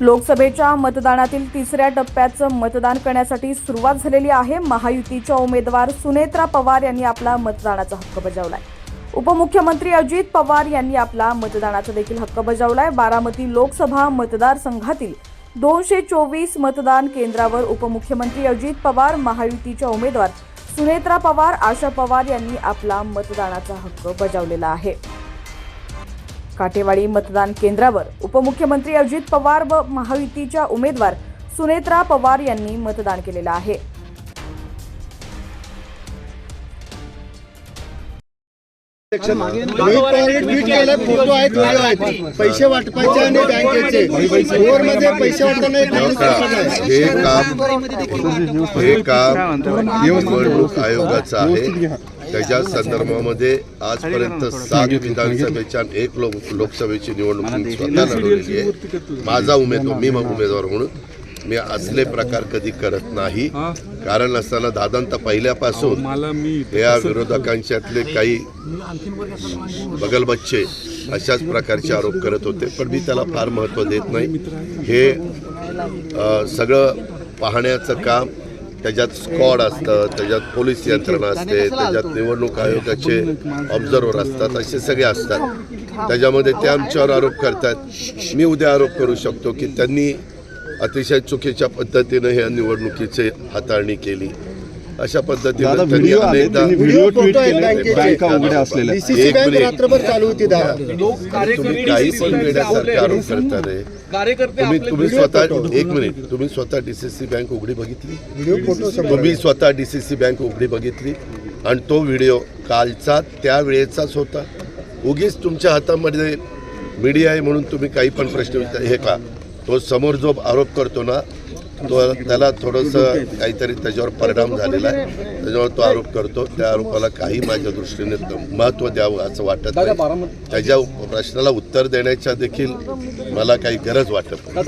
लोकसभेच्या मतदानातील तिसऱ्या टप्प्याचं मतदान करण्यासाठी सुरुवात झालेली आहे. महायुतीच्या उमेदवार सुनेत्रा पवार यांनी आपला मतदानाचा हक्क बजावलाय. उपमुख्यमंत्री अजित पवार यांनी आपला मतदानाचा देखील हक्क बजावलाय. बारामती लोकसभा मतदारसंघातील दोनशे चोवीस मतदान केंद्रावर उपमुख्यमंत्री अजित पवार महायुतीच्या उमेदवार सुनेत्रा पवार आशा पवार यांनी आपला मतदानाचा हक्क बजावलेला आहे. काटेवाडी मतदान केंद्रावर उपमुख्यमंत्री अजित पवार व महायुतीच्या उमेदवार सुनेत्रा पवार यांनी मतदान केलेलं आहे. पैसे वाटपायचे आणि बँकेचे. मध्ये पैसे वाटताना. हे काम हे काम निवडणूक आयोगाचं आहे. त्याच्या संदर्भामध्ये आजपर्यंत सात विधानसभेच्या आणि एक लोक लोकसभेची निवडणूक मी स्वतः लढवलेली आहे माझा उमेदवार मी मग उमेदवार म्हणून मी असले प्रकार कधी करत नाही. कारण असताना दादांत पहिल्यापासून मला मी या विरोधकांच्यातले काही बगलबच्चे अशाच प्रकारचे आरोप करत होते पण मी त्याला फार महत्त्व देत नाही. हे सगळं पाहण्याचं काम त्याच्यात स्क्वॉड असतं त्याच्यात पोलीस यंत्रणा असते त्याच्यात निवडणूक आयोगाचे ऑब्झर्वर असतात असे सगळे असतात. त्याच्यामध्ये ते आमच्यावर आरोप करतात. मी उद्या आरोप करू शकतो की त्यांनी अतिशय चुकीच्या पद्धतीनं ह्या निवडणुकीची हाताळणी केली. अशा पद्धतीनं त्यांनी व्हिडिओ अनेकदा व्हिडिओ फोटो आहेत बँका बँकेचे. उघड्या असलेल्या. DCC एक बँक मिनिट. रात्रभर चालू होती दहा तुम्ही काही पण वेड्यासारखे आरोप करता रे. तुम्ही तुम्ही स्वतः एक मिनिट. तुम्ही स्वतः डीसीसी बँक उघडी बघितली? व्हिडिओ फोटो समोर तुम्ही स्वतः डीसीसी बँक उघडी बघितली? आणि तो व्हिडिओ कालचा त्या वेळेचाच होता? उगीच तुमच्या हातामध्ये मीडिया आहे म्हणून तुम्ही काही पण प्रश्न विचार हे का? तो समोर जो आरोप करतो ना तो त्याला थोडंसं काहीतरी त्याच्यावर परिणाम झालेला आहे. त्याच्यावर तो आरोप करतो. त्या आरोपाला काही माझ्या दृष्टीने महत्त्व द्यावं असं वाटत नाही. त्याच्या प्रश्नाला उत्तर देण्याच्या देखील मला काही गरज वाटत नाही.